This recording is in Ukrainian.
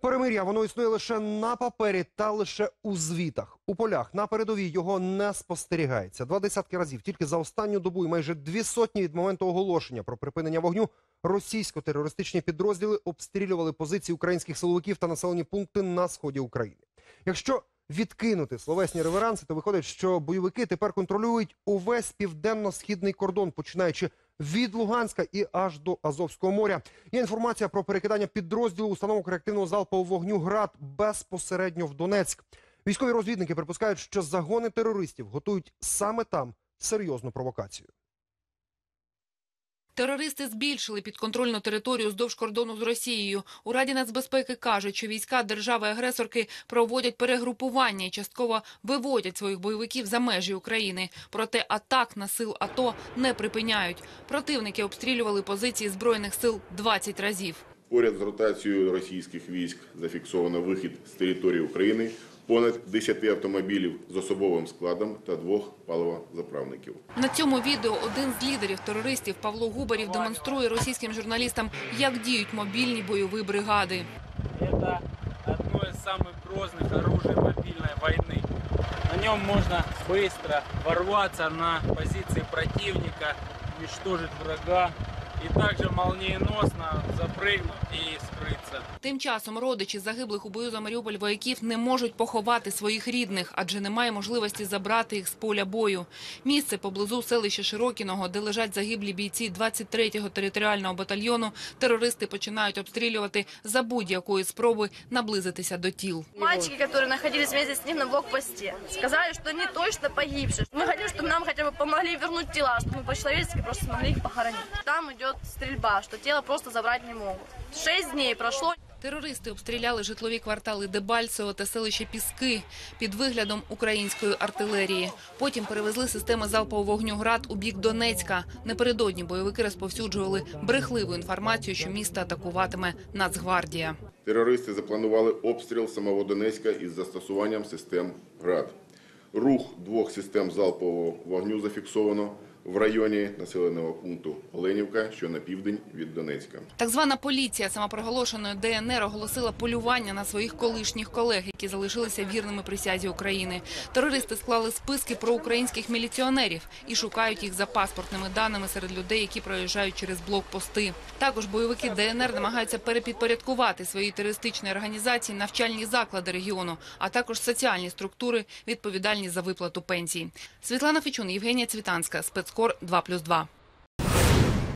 Перемир'я воно існує лише на папері та лише у звітах. У полях на передовій його не спостерігається. Два десятки разів тільки за останню добу і майже дві сотні від моменту оголошення про припинення вогню російсько-терористичні підрозділи обстрілювали позиції українських силовиків та населені пункти на сході України. Якщо відкинути словесні реверанси, то виходить, що бойовики тепер контролюють увесь південно-східний кордон, починаючи від Луганська і аж до Азовського моря. Є інформація про перекидання підрозділу установок реактивного залпового вогню ГРАД безпосередньо в Донецьк. Військові розвідники припускають, що загони терористів готують саме там серйозну провокацію. Терористи збільшили підконтрольну територію здовж кордону з Росією. У Раді нацбезпеки кажуть, що війська держави-агресорки проводять перегрупування і частково виводять своїх бойовиків за межі України. Проте атак на сил АТО не припиняють. Противники обстрілювали позиції збройних сил 20 разів. Поряд з ротацією російських військ зафіксовано вихід з території України понад 10 автомобілів з особовим складом та двох паливозаправників. На цьому відео один з лідерів терористів Павло Губарів демонструє російським журналістам, як діють мобільні бойові бригади. Это одно из самых грозных оружий мобильной войны. На нем можно быстро ворваться на позиции противника, уничтожить врага и также молниеносно emprego. E Тим часом родичі загиблих у бою за Маріуполь вояків не можуть поховати своїх рідних, адже немає можливості забрати їх з поля бою. Місце поблизу селища Широкіного, де лежать загиблі бійці 23-го територіального батальйону, терористи починають обстрілювати за будь-якої спроби наблизитися до тіл. Мальчики, которые находились вместе с ним на блокпосте, сказали, что они точно погибшие. Мы хотим, чтобы нам хотя бы помогли вернуть тела, чтобы мы по-человечески просто смогли их похоронить. Там идет стрельба, что тело просто забрать не могут. Шесть дней прошло, Терористи обстріляли житлові квартали Дебальцево та селище Піски під виглядом української артилерії. Потім перевезли системи залпового вогню «Град» у бік Донецька. Напередодні бойовики розповсюджували брехливу інформацію, що місто атакуватиме Нацгвардія. Терористи запланували обстріл самого Донецька із застосуванням систем ГРАД. Рух двох систем залпового вогню зафіксовано в районі населеного пункту Оленівка, що на південь від Донецька. Так звана поліція самопроголошеної ДНР оголосила полювання на своїх колишніх колег, які залишилися вірними присязі України. Терористи склали списки про українських міліціонерів і шукають їх за паспортними даними серед людей, які проїжджають через блокпости. Також бойовики ДНР намагаються перепідпорядкувати своїй терористичній організації навчальні заклади регіону, а також соціальні структури, відповідальні за виплату пенсій. Світлана Фічун, Євгенія Цвітанська, спецкор 2+,2.